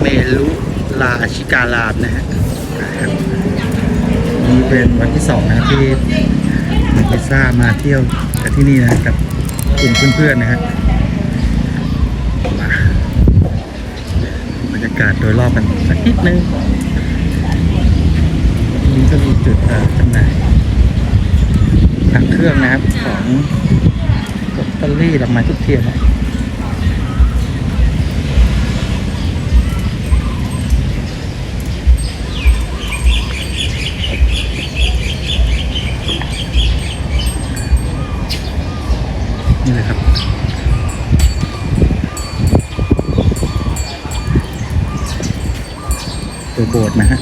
เมลุลาชิการามนะฮะนี่เป็นวันที่สองนะที่พิซซ่ามาเที่ยวกับที่นี่นะกับกลุ่มเพื่อนๆนะฮะบรรยากาศโดยรอบกันสักนิดนึงนี่ก็มีจุดจำหน่ายทางเครื่องนะครับของลอตเตอรี่ดอกไม้ทุกเทียนนะ นี่เลยครับ ตัวโกดนะฮะ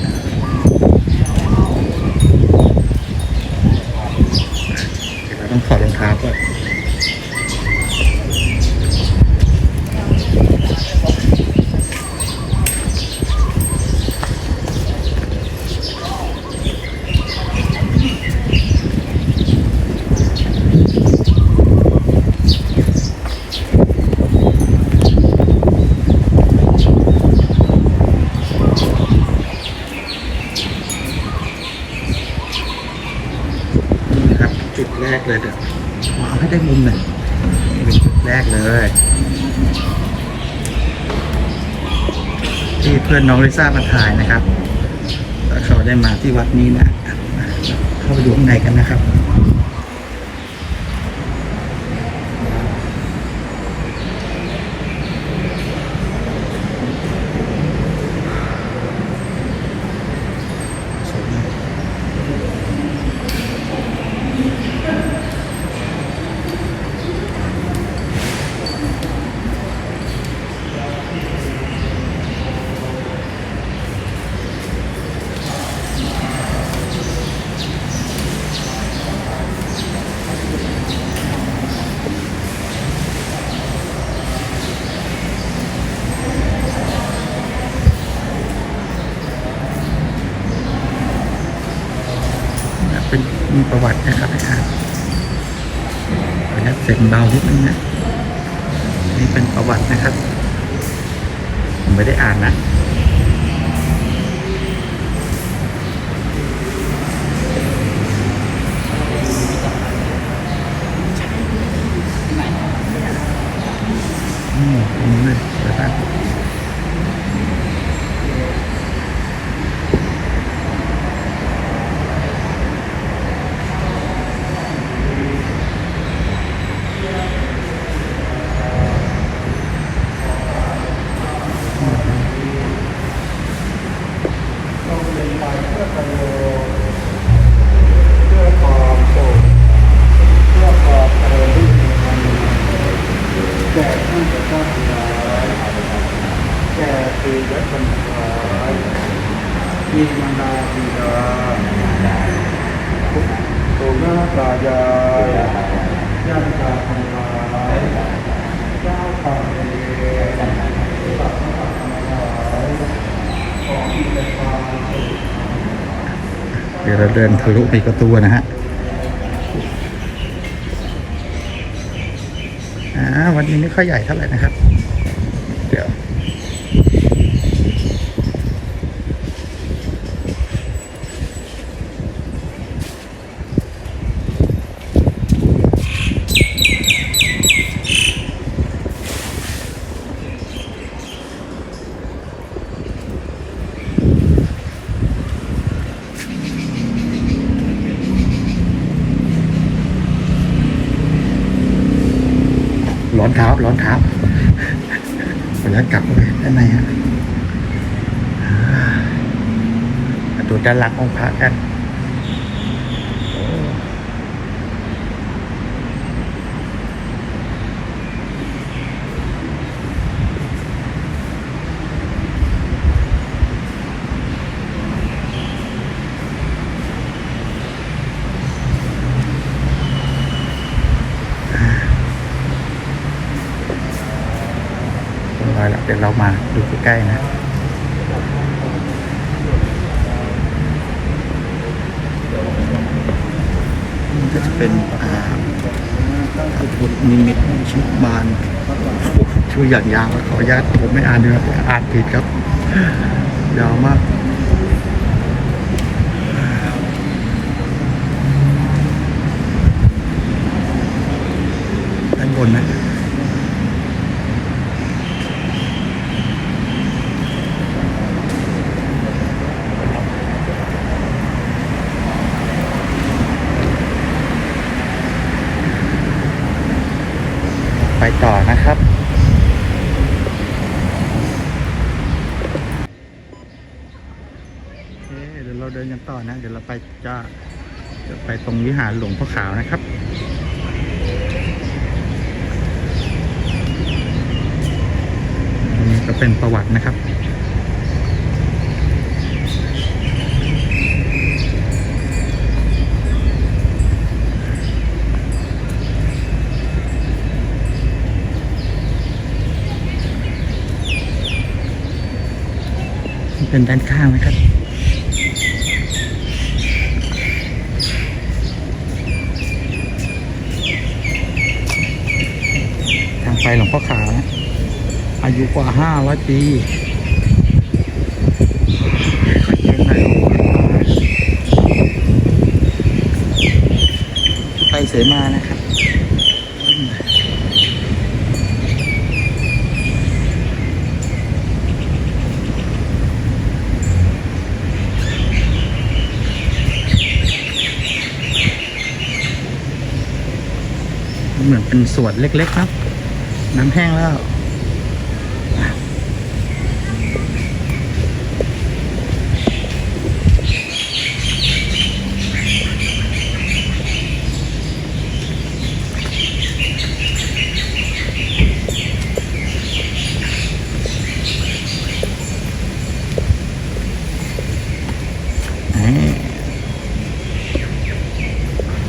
เราต้องถอดรองเท้าก่อนนะครับ จุดแรก เลยเดี๋ยวมาให้ได้มุมหน่อยนี่เป็นจุดแรกเลยที่เพื่อนน้องลิซ่ามาถ่ายนะครับแล้วเขาได้มาที่วัดนี้นะ เข้าไปดูข้างในกันนะครับ เประวัตินะครับนะครับขออนุญาตเสียงเบานิดนึงนะนี่เป็นประวัตินะครับ ผมไม่ได้อ่านนะอืมอันนี้เลยเดี๋ยวนะแก่ปีและปัญหามีมานดาบิดาโตนา ตายายญาติตาทำลายเจ้าป่าเนรสัตว์ทั้งหลาของมีแต่ความสุขเดี๋ยวเราเดินทะลุไปประตูนะฮะอ่าวันนี้ไม่ค่อยใหญ่เท่าไหร่นะครับ อนเท้าร้อนเท้าขออนุญาตกลับเข้าไปด้านในฮะดูด้านหลังองค์พระกันโอ้เรียบร้อยแล้วเดี๋ยวเรามาดูใกล้ๆนะนี่ก็จะเป็นอ่าพุทธนิมิตชิบานชื่ออย่างยาวขออนุญาตผมไม่อ่านเนื้ออ่านผิดครับ ยาวมาก ด้านบนนะ ไปต่อนะครับ โอเค เดินกันต่อนะ เดี๋ยวเราไปจะจะไปตรงวิหารหลวงพ่อขาวนะครับนนี้ก็เป็นประวัตินะครับเป็นด้านข้างนะครับ ทางไปหลวงพ่อขาวอายุกว่าห้าร้อยปีเป็นไหนไปเสมานะครับเหมือนเป็นสวนเล็กๆนะ น้ำแห้งแล้ว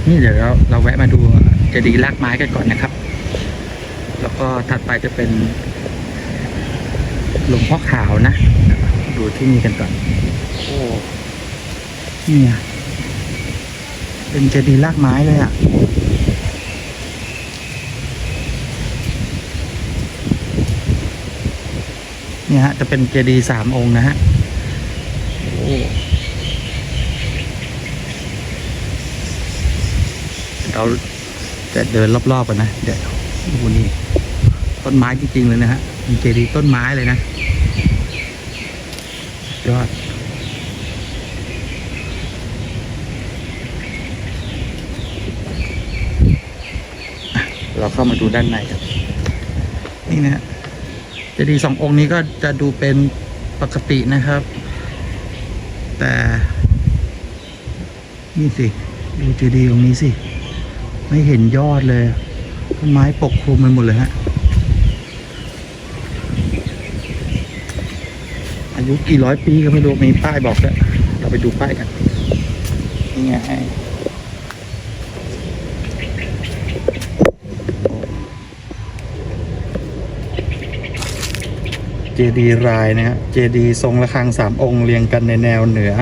นี่เดี๋ยวเราเราแวะมาดูเจดีย์รากไม้กันก่อนนะครับ ก็ถัดไปจะเป็นหลวงพ่อขาวนะ ดูที่นี่กันก่อนโอ้เนี่ยเป็นเจดีย์รากไม้เลยอะ่ะเนี่ยฮะจะเป็นเจดีย์สามองค์นะฮะโอ้เราจะเดินรอบๆกันนะ เดี๋ยวดูนี่ ต้นไม้จริงๆเลยนะฮะเป็นเจดีย์ต้นไม้เลยนะยอดเราเข้ามาดูด้านในครับ นี่นะฮะเจดีย์สององค์นี้ก็จะดูเป็นปกตินะครับ แต่นี่สิ ดูเจดีย์ตรงนี้สิ ไม่เห็นยอดเลยต้นไม้ปกคลุมไปหมดเลยฮะ อายุกี่ร้อยปีก็ไม่รู้มีป้ายบอกด้วเราไปดูป้ายกันนี่ไงเจดีย์รายนะฮะเจดีย์ทรงระฆังสามองค์เรียงกันในแนวเหนือ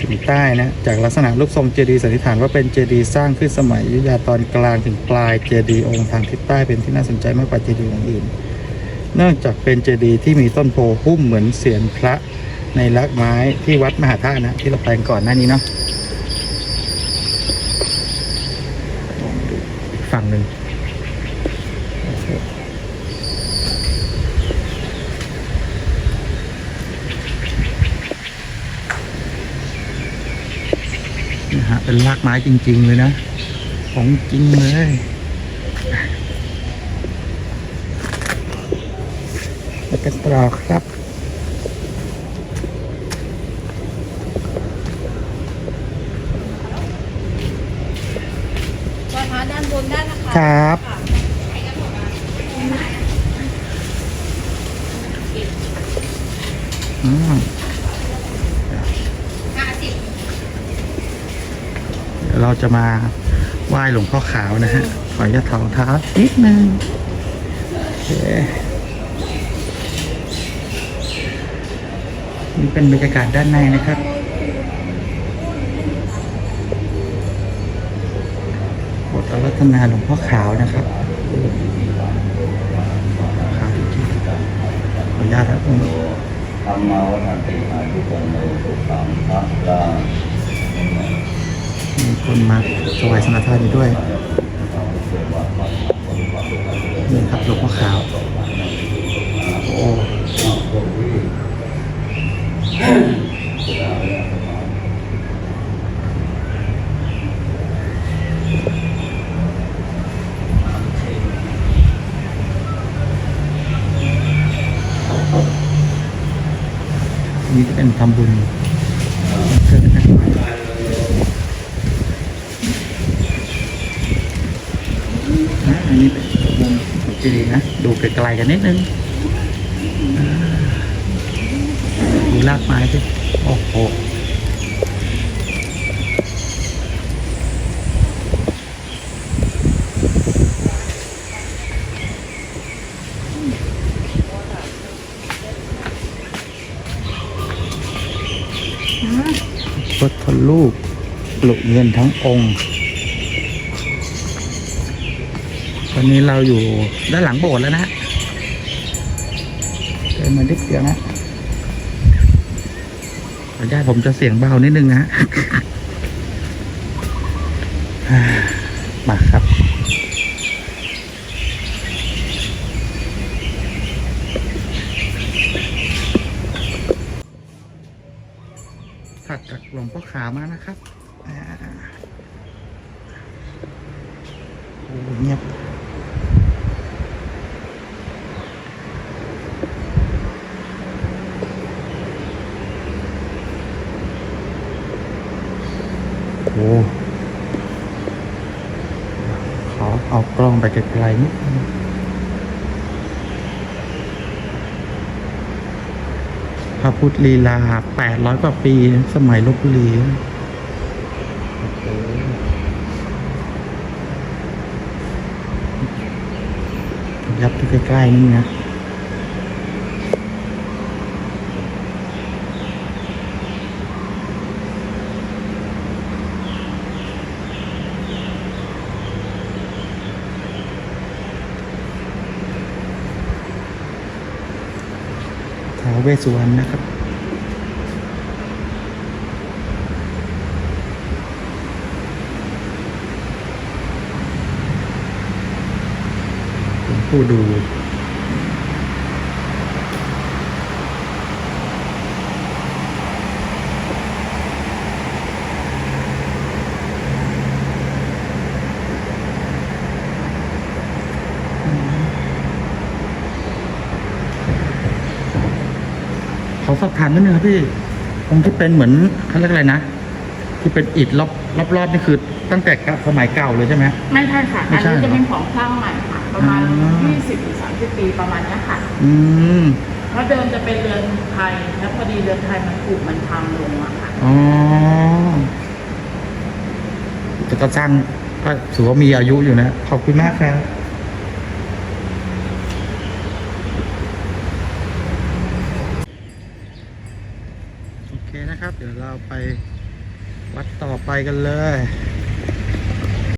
ถึงใต้นะจากลักษณะรูปทรงเจดีย์สันนิษฐานว่าเป็นเจดีย์สร้างขึ้นสมัยยุธยาตอนกลางถึงปลายเจดีย์องค์ทางทิศใต้เป็นที่น่าสนใจมากกว่าเจดีย์องค์อื่น เนื่องจากเป็นเจดีย์ที่มีต้นโพหุ้มเหมือนเสียนพระในลักไม้ที่วัดมหาธาตุนะ ที่เราไปก่อนหน้านี้เนาะฝั่งหนึ่งนะฮะเป็นรากไม้จริง ๆ เลยนะ ของจริงเลยไป กันต่อครับไหว้พระด้านบนได้นะคะครับ อืมห้าสิบเดี๋ยวเราจะมาไหว้หลวงพ่อขาวนะฮะ ขออนุญาตถอดรองเท้านิดนึงโอเค นี่เป็นบรรยากาศด้านในนะครับบทอารัธนาหลวงพ่อขาวนะครับขาวจริงขออนุญาตครับผมธรรมาวัฒนติอายุวงโนสุขังพระลังมีคนมาถวายสังฆทานอยู่ด้วยนี่ครับหลวงพ่อขาว โอ้นี่จะเป็น ทำบุญนเกิดนะครับอะอันนี้เป็นมุมดีๆนะ ดูไกลๆกันนิดนึงดูรากไม้สิโอ้โห ทธรูปปลุกเงินทั้งองค์ตอนนี้เราอยู่ด้านหลังโบสถ์แล้วนะเดินมาดิบเดียวนะขออนุญาตผมจะเสียงเบานิดนึงนะมาครับ ถัดจากหลวงพ่อขามานะครับโอ้เงียบโอ้ขอเอากล้องไปไกลๆนิดนึง ระพุทธลีลา800กว่าปี สมัยลบบุรียับที่ใกล้ๆนี่นะ เวสสุวรรณนะครับผมผู้ดู ขอสอบถามนิดนึงครับพี่องค์ที่เป็นเหมือนเขาเรียกอะไรนะที่เป็นอิฐรอบรอบๆนี่คือตั้งแต่สมัยเก่าเลยใช่ไหมไม่ใช่ค่ะไม่อันใช่นี้เหรอจะเป็นของสร้างใหม่ค่ะ ประมาณอ๋อ20หรือ30ปีประมาณเนี้ยค่ะ อืมเพราะเดิมจะเป็นเรือนไทยแล้วพอดีเรือนไทยมันถูกมันทำลงอะค่ะอ๋อแต่ก็สร้างก็ถือว่ามีอายุอยู่นะขอบคุณมากครับ โอเคนะครับ เดี๋ยว เราไปวัดต่อไปกันเลย